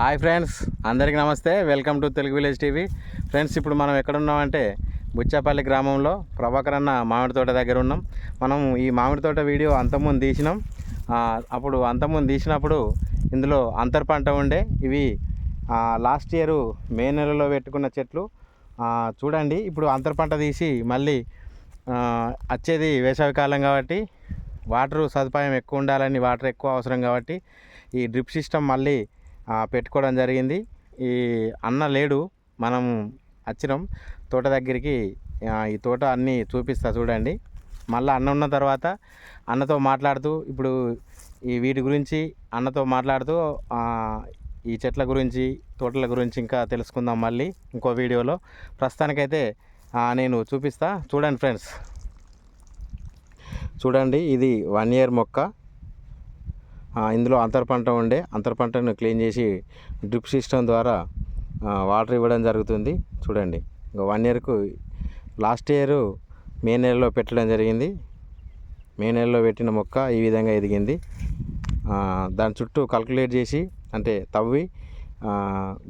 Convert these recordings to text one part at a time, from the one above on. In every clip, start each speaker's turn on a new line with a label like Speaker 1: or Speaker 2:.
Speaker 1: Hi friends అందరికీ నమస్తే. Welcome to Telugu village TV. Friends ఇప్పుడు మనం ఎక్కడున్నామంటే బుచ్చాపల్లి గ్రామంలో ప్రభాకర్ అన్న మామిడి తోట దగ్గర ఉన్నాం. మనం ఈ మామిడి తోట వీడియో అంతకుముందు తీసినాం. అప్పుడు అంతకుముందు తీసినప్పుడు ఇందులో అంతర్ పంట ఉండే. ఇవి లాస్ట్ ఇయర్ మే నెలలో పెట్టుకున్న చెట్లు. చూడండి ఇప్పుడు అంతర్ పంట తీసి మళ్ళీ వచ్చేది వేసవికాలం కాబట్టి వాటర్ సదుపాయం ఎక్కువ ఉండాలని వాటర్ ఎక్కువ అవసరం కాబట్టి ఈ డ్రిప్ సిస్టమ్ మళ్ళీ పెట్టుకోవడం జరిగింది. ఈ అన్న లేడు మనం వచ్చినాం. తోట దగ్గరికి ఈ తోట అన్నీ చూపిస్తా చూడండి. మళ్ళీ అన్న ఉన్న తర్వాత అన్నతో మాట్లాడుతూ ఇప్పుడు ఈ వీటి గురించి అన్నతో మాట్లాడుతూ ఈ చెట్ల గురించి తోటల గురించి ఇంకా తెలుసుకుందాం మళ్ళీ ఇంకో వీడియోలో. ప్రస్తుతానికైతే నేను చూపిస్తా. చూడండి ఫ్రెండ్స్. చూడండి ఇది వన్ ఇయర్ మొక్క. ఇందులో అంతర పంట ఉండే అంతర పంటను క్లీన్ చేసి డ్రిప్ సిస్టమ్ ద్వారా వాటర్ ఇవ్వడం జరుగుతుంది. చూడండి ఇంకా వన్ ఇయర్కు లాస్ట్ ఇయర్ మే నెలలో పెట్టడం జరిగింది. మే నెలలో పెట్టిన మొక్క ఈ విధంగా ఎదిగింది. దాని చుట్టూ కల్కులేట్ చేసి అంటే తవ్వి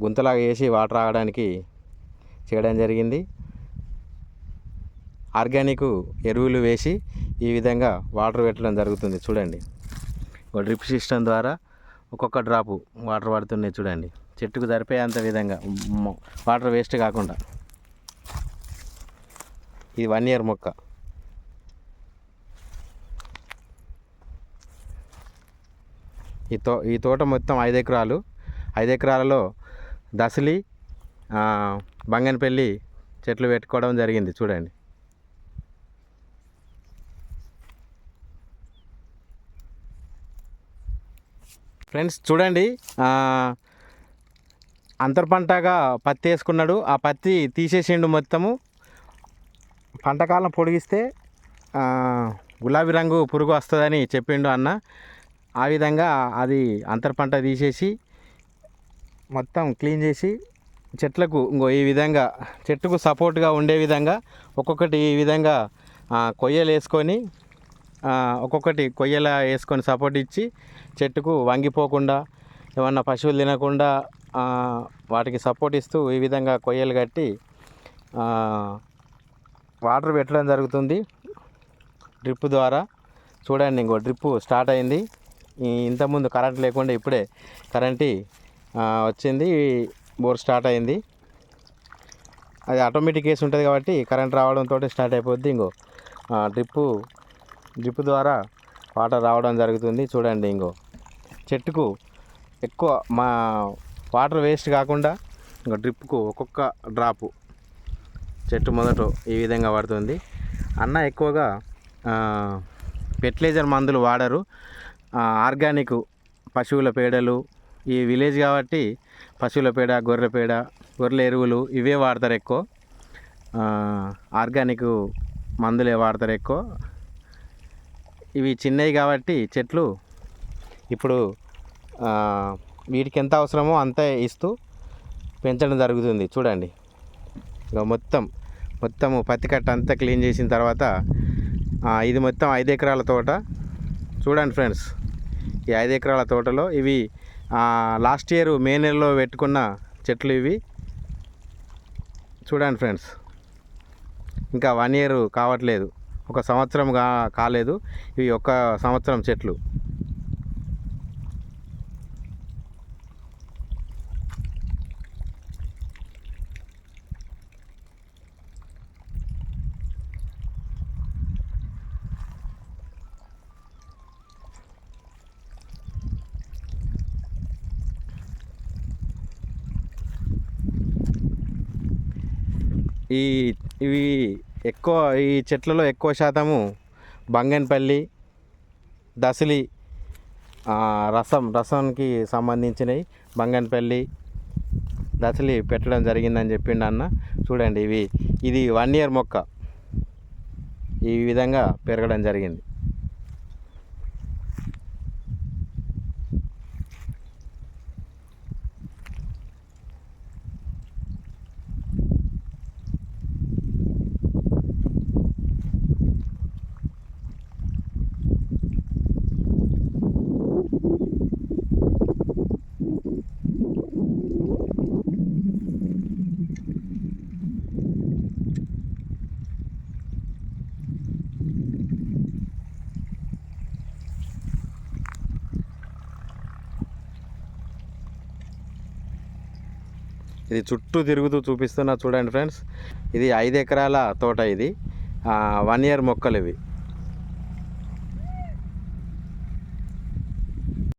Speaker 1: గుంతలాగా వేసి వాటర్ ఆగడానికి చేయడం జరిగింది. ఆర్గానిక్ ఎరువులు వేసి ఈ విధంగా వాటర్ పెట్టడం జరుగుతుంది. చూడండి. ఒక డ్రిప్ సిస్టమ్ ద్వారా ఒక్కొక్క డ్రాపు వాటర్ పడుతున్నాయి చూడండి. చెట్టుకు సరిపోయేంత విధంగా వాటర్ వేస్ట్ కాకుండా. ఇది వన్ ఇయర్ మొక్క. ఈ తో ఈ తోట మొత్తం ఐదు ఎకరాలు. ఐదు ఎకరాలలో దసలి బంగన్పల్లి బంగనపల్లి చెట్లు పెట్టుకోవడం జరిగింది చూడండి. ఫ్రెండ్స్ చూడండి. అంతర్పంటగా పంటగా పత్తి వేసుకున్నాడు. ఆ పత్తి తీసేసిండు మొత్తము. పంటకాలం పొడిగిస్తే గులాబీ రంగు పురుగు వస్తుందని చెప్పిండు అన్న. ఆ విధంగా అది అంతర్పంట తీసేసి మొత్తం క్లీన్ చేసి చెట్లకు ఇంకో ఈ విధంగా చెట్టుకు సపోర్ట్గా ఉండే విధంగా ఒక్కొక్కటి ఈ విధంగా కొయ్యలు వేసుకొని ఒక్కొక్కటి కొయ్యలా వేసుకొని సపోర్ట్ ఇచ్చి చెట్టుకు వంగిపోకుండా ఏమన్నా పశువులు తినకుండా వాటికి సపోర్ట్ ఇస్తూ ఈ విధంగా కొయ్యలు కట్టి వాటర్ పెట్టడం జరుగుతుంది. డ్రిప్ ద్వారా. చూడండి ఇంకో డ్రిప్ స్టార్ట్ అయింది. ఇంతకుముందు కరెంట్ లేకుండా ఇప్పుడే కరెంటు వచ్చింది. బోర్ స్టార్ట్ అయింది. అది ఆటోమేటిక్ కేసు ఉంటుంది కాబట్టి కరెంట్ రావడంతో స్టార్ట్ అయిపోద్ది. ఇంకో డ్రిప్పు డ్రిప్ ద్వారా వాటర్ రావడం జరుగుతుంది. చూడండి ఇంకో. చెట్టుకు ఎక్కువ మా వాటర్ వేస్ట్ కాకుండా ఇంకా డ్రిప్కు ఒక్కొక్క డ్రాపు చెట్టు మొదట ఈ విధంగా పడుతుంది. అన్న ఎక్కువగా ఫెర్టిలైజర్ మందులు వాడరు. ఆర్గానిక్ పశువుల పేడలు ఈ విలేజ్ కాబట్టి పశువుల పేడ గొర్రె పేడ గొర్రెల ఎరువులు ఇవే వాడతారు ఎక్కువ. ఆర్గానిక్ మందులే వాడతారు ఎక్కువ. ఇవి చిన్నవి కాబట్టి చెట్లు ఇప్పుడు వీటికి ఎంత అవసరమో అంతే ఇస్తూ పెంచడం జరుగుతుంది. చూడండి. మొత్తం మొత్తము పత్తి కట్ట అంతా క్లీన్ చేసిన తర్వాత ఇది మొత్తం ఐదు ఎకరాల తోట. చూడండి ఫ్రెండ్స్ ఈ ఐదు ఎకరాల తోటలో ఇవి లాస్ట్ ఇయర్ మే నెలలో పెట్టుకున్న చెట్లు ఇవి. చూడండి ఫ్రెండ్స్ ఇంకా వన్ ఇయర్ కావట్లేదు. ఒక సంవత్సరం కా కాలేదు. ఇవి ఒక సంవత్సరం చెట్లు. ఈ ఇవి ఎక్కువ ఈ చెట్లలో ఎక్కువ శాతము బంగన్పల్లి దసలి రసం రసానికి సంబంధించినవి బంగన్పల్లి దసలి పెట్టడం జరిగిందని చెప్పిండు అన్న. చూడండి ఇవి. ఇది వన్ ఇయర్ మొక్క. ఈ విధంగా పెరగడం జరిగింది. ఇది చుట్టూ తిరుగుతూ చూపిస్తున్నా చూడండి ఫ్రెండ్స్. ఇది ఐదు ఎకరాల తోట ఇది. వన్ ఇయర్ మొక్కలు ఇవి.